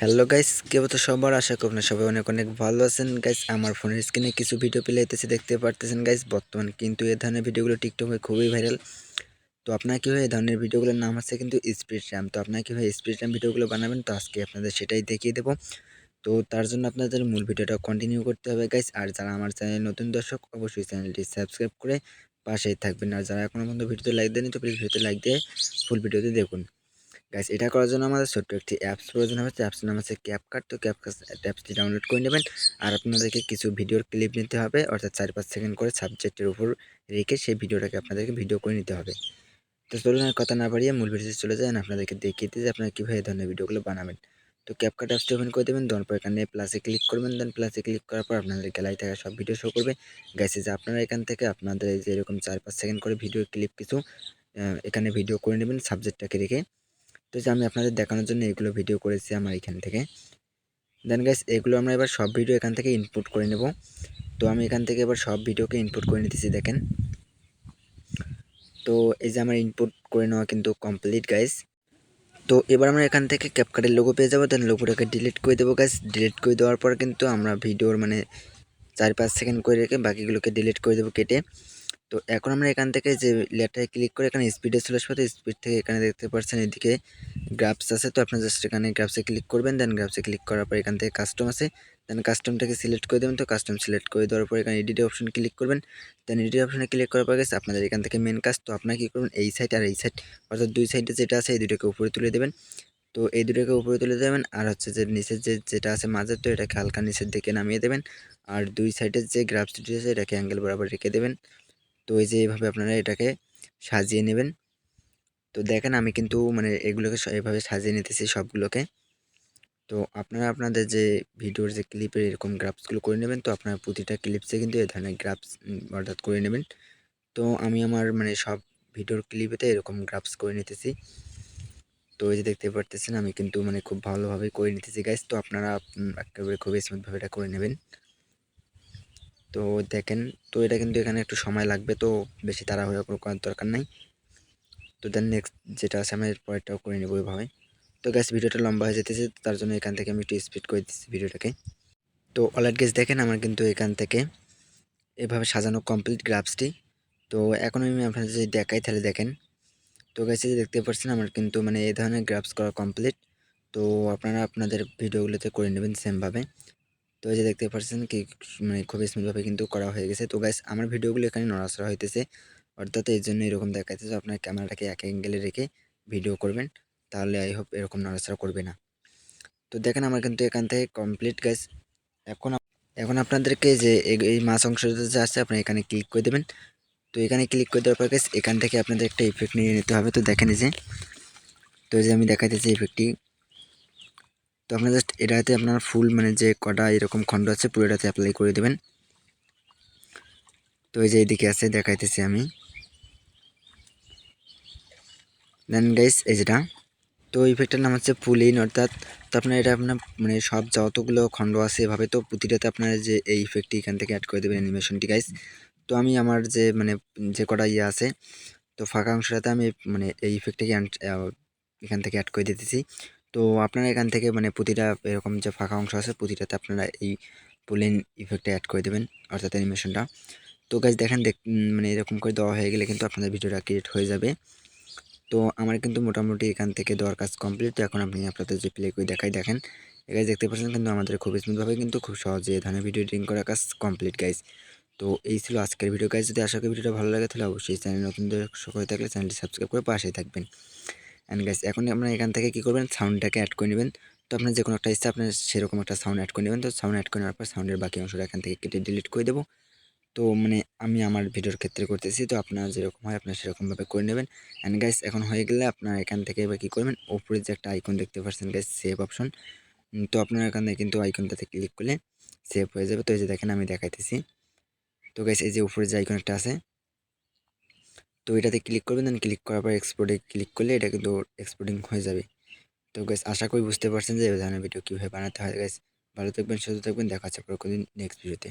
Hello guys কেউ তো সবার আশা করি আপনার সবাই অনেক অনেক ভালো আছেন। গাইস আমার ফোনের স্ক্রিনে কিছু ভিডিও পেলে এতেছে দেখতে পারতেছেন গাইস বর্তমান কিন্তু এ ধরনের ভিডিওগুলো টিকটকে খুবই ভাইরাল তো আপনার কী হয় এই ধরনের ভিডিওগুলোর নাম আছে কিন্তু স্পিড র্যাম তো আপনার হয় স্পিড র্যাম ভিডিওগুলো বানাবেন? তো আজকে আপনাদের সেটাই দেখিয়ে দেবো। তো তার জন্য আপনাদের মূল ভিডিওটা কন্টিনিউ করতে হবে গাইস আর যারা আমার চ্যানেল নতুন দর্শক, অবশ্যই চ্যানেলটি সাবস্ক্রাইব করে পাশেই থাকবেন। আর যারা এখনও পর্যন্ত ভিডিওতে লাইক দেয়নি তো প্লিজ ভিডিওতে লাইক দিয়ে ফুল ভিডিওতে দেখুন। গাইস এটা করার জন্য আমাদের ছোট্ট একটি অ্যাপস প্রয়োজন হবে। অ্যাপসের নাম হচ্ছে ক্যাপকাট তো ক্যাপকাট অ্যাপসটি ডাউনলোড করে নেবেন। আর আপনাদেরকে কিছু ভিডিওর ক্লিপ নিতে হবে। অর্থাৎ চার পাঁচ সেকেন্ড করে সাবজেক্টের উপর রেখে সেই ভিডিওটাকে আপনাদেরকে ভিডিও করে নিতে হবে। তো চলুন আর কথা না বাড়িয়ে মূল ভিডিওতে চলে যান আপনাদেরকে দেখিয়ে দিই যে আপনারা কীভাবে এই ধরনের ভিডিওগুলো বানাবেন। তো ক্যাপকাট অ্যাপসটি ওপেন করে দেবেন। দেওয়ার পর এখানে প্লাসে ক্লিক করবেন। দেন প্লাসে ক্লিক করার পর আপনাদের গ্যালারি থাকা সব ভিডিও শো করবে। গাইছে যে আপনারা এখান থেকে আপনাদের এই যে এরকম চার পাঁচ সেকেন্ড করে ভিডিও ক্লিপ কিছু এখানে ভিডিও করে নেবেন সাবজেক্টটাকে রেখে। তো যে আমি আপনাদের দেখানোর জন্য এগুলো ভিডিও করেছি আমার এখান থেকে। দেন গাইস এগুলো আমরা এবার সব ভিডিও এখান থেকে ইনপুট করে নেব। তো আমি এখান থেকে এবার সব ভিডিওকে ইনপুট করে নিতেছি, দেখেন। তো এই যে আমার ইনপুট করে নেওয়া কিন্তু কমপ্লিট গাইস তো এবার আমরা এখান থেকে ক্যাপকাটের লোগো পেয়ে যাব দেন লোগোটাকে ডিলিট করে দেবো গাইস ডিলিট করে দেওয়ার পর কিন্তু আমরা ভিডিওর মানে চার পাঁচ সেকেন্ড করে রেখে বাকিগুলোকে ডিলিট করে দেবো কেটে। তো এখন আমরা এখান থেকে যে লেটারে ক্লিক করে এখানে স্পিডে চলে আসব, তো স্পিড থেকে এখানে দেখতে পাচ্ছেন এদিকে গ্রাফস আছে। তো আপনার জাস্ট এখানে গ্রাফসে ক্লিক করবেন দেন গ্রাফসে ক্লিক করার পর এখান থেকে কাস্টম আছে। দেন কাস্টমটাকে সিলেক্ট করে দেবেন, তো কাস্টম সিলেক্ট করে দেওয়ার পর এখানে এডিট অপশন ক্লিক করবেন। দেন এডিট অপশনে ক্লিক করার পর গেছে আপনাদের এখান থেকে মেন কাজ, তো আপনারা কী করবেন, এই সাইড আর এই সাইড অর্থাৎ দুই সাইডে যেটা আছে, এই দুটোকে উপরে তুলে দেবেন। তো এই দুটোকে উপরে তুলে দেবেন, আর হচ্ছে যে নিচের যে যেটা আছে মাঝের তো এটাকে হালকা নিচের দিকে নামিয়ে দেবেন। আর দুই সাইডের যে গ্রাফস দুটি আছে, এটাকে অ্যাঙ্গেল বরাবর রেখে দেবেন। তো এই যে এইভাবে আপনারা এটাকে সাজিয়ে নেবেন। তো দেখেন আমি কিন্তু মানে এগুলোকে এভাবে সাজিয়ে নিতেছি সবগুলোকে। তো আপনারা আপনাদের যে ভিডিওর যে ক্লিপের এরকম গ্রাফসগুলো করে নেবেন, তো আপনারা প্রতিটা ক্লিপসে কিন্তু এ ধরনের গ্রাফস অর্থাৎ করে নেবেন। তো আমি আমার মানে সব ভিডিওর ক্লিপেতে এরকম গ্রাফস করে নিতেছি। তো এই যে দেখতে পারতেছেন আমি কিন্তু মানে খুব ভালোভাবে করে নিতেছি গাইজ তো আপনারা একেবারে খুবই স্মুথভাবে এটা করে নেবেন। তো দেখেন, তো এটা কিন্তু এখানে একটু সময় লাগবে, তো বেশি তাড়াহুড়া করে করার দরকার নাই। তো দেন নেক্সট যেটা আছে, আমি পরেরটাও করে নেব ওইভাবে। তো গ্যাস ভিডিওটা লম্বা হয়ে যেতেছে, তার জন্য এখান থেকে আমি একটু স্পিড করে দিচ্ছি ভিডিওটাকে। তো অলরেড গেস দেখেন আমার কিন্তু এখান থেকে এভাবে সাজানো কমপ্লিট গ্রাফসটি তো এখন আমি আপনাদের যদি দেখাই, তাহলে দেখেন। তো গেছে দেখতে পাচ্ছেন, আমার কিন্তু মানে এই ধরনের গ্রাফস করা কমপ্লিট তো আপনারা আপনাদের ভিডিওগুলোতে করে নেবেন সেমভাবে তো এই যে দেখতে পাচ্ছেন কি মানে খুবই স্মুথভাবে কিন্তু করা হয়ে গেছে। তো গাইস আমার ভিডিওগুলো এখানে নড়াচড়া হইতেছে। অর্থাৎ এই জন্য এরকম দেখাচ্ছে আপনার ক্যামেরাটাকে এক অ্যাঙ্গেলে রেখে ভিডিও করবেন। তাহলে আই হোপ এরকম নড়াচড়া করবে না। তো দেখেন আমার কিন্তু এখান থেকে কমপ্লিট গাইস এখন এখন আপনাদেরকে যে এই মাছ অংশটা যে আছে আপনি এখানে ক্লিক করে দেবেন। তো এখানে ক্লিক করে দেওয়ার পর গাইস এখান থেকে আপনাদের একটা ইফেক্ট নিয়ে নিতে হবে। তো দেখেন যে, তো যে আমি দেখাইতেছি ইফেক্টটি তো আপনার জাস্ট এটাতে আপনার ফুল মানে যে কটা এরকম খণ্ড আছে পুরোটাতে অ্যাপ্লাই করে দেবেন। তো এই যে এদিকে আছে, দেখাইতেছি আমি। দেন গাইস এই যেটা। তো ইফেক্টের নাম হচ্ছে ফুল ইন অর্থাৎ তো আপনার এটা আপনার মানে সব যতগুলো খণ্ড আছে এভাবে তো প্রতিটাতে আপনার যে এই ইফেক্টটি এখান থেকে অ্যাড করে দেবেন অ্যানিমেশনটি গাইস তো আমি আমার যে মানে যে কটা ইয়ে আছে, তো ফাঁকা অংশটাতে আমি মানে এই ইফেক্টটাকে এখান থেকে অ্যাড করে দিতেছি। তো আপনারা এখান থেকে মানে প্রতিটা এরকম যে ফাঁকা অংশ আছে, প্রতিটাতে আপনারা এই পুলিন ইফেক্টটা অ্যাড করে দেবেন, অর্থাৎ অ্যানিমেশনটা তো গাছ দেখেন দেখ মানে এরকম করে দেওয়া হয়ে গেলে কিন্তু আপনাদের ভিডিওটা ক্রিয়েট হয়ে যাবে। তো আমার কিন্তু মোটামুটি এখান থেকে দেওয়ার কাজ কমপ্লিট তো এখন আপনি আপনাদের যে প্লে করে দেখাই। দেখেন এখানে দেখতে পাচ্ছেন কিন্তু আমাদের খুব স্মুথভাবে কিন্তু খুব সহজে ধরনের ভিডিও এডিটিং করার কাজ কমপ্লিট গাইজ তো এই ছিল আজকের ভিডিও গাইজ যদি আশা করি ভিডিওটা ভালো লাগে, তাহলে অবশ্যই চ্যানেল নতুন দর্শক হয়ে থাকলে চ্যানেলটি সাবস্ক্রাইব করে পাশেই থাকবেন। অ্যান্ড গাইস এখন আপনারা এখান থেকে কী করবেন? সাউন্ডটাকে অ্যাড করে নেবেন। তো আপনার যে কোনো একটা ইচ্ছা, আপনার সেরকম একটা সাউন্ড অ্যাড করে নেবেন। তো সাউন্ড অ্যাড করে নেওয়ার পর সাউন্ডের বাকি অংশটা এখান থেকে কেটে ডিলিট করে দেবো। তো মানে আমি আমার ভিডিওর ক্ষেত্রে করতেছি। তো আপনার যেরকম হয়, আপনার সেরকমভাবে করে নেবেন। অ্যান্ড গাইস এখন হয়ে গেলে আপনার এখান থেকে এবার কী করবেন? ওপরে যে একটা আইকন দেখতে পাচ্ছেন গাইস সেভ অপশন তো আপনার এখানে কিন্তু আইকনটাতে ক্লিক করলে সেভ হয়ে যাবে। তো এই যে দেখেন, আমি দেখাইতেছি। তো গাইস এই যে উপরে যে আইকন একটা আছে তো এটাতে ক্লিক করবেন দেন ক্লিক করার পর এক্সপোর্টে ক্লিক করলে এটা কিন্তু এক্সপোর্টিং হয়ে যাবে। তো গ্যাস আশা করি বুঝতে পারছেন যে এই ধরনের ভিডিও কীভাবে বানাতে হয়। গ্যাস ভালো থাকবেন, সুস্থ থাকবেন, দেখা হচ্ছে পরে নেক্সট ভিডিওতে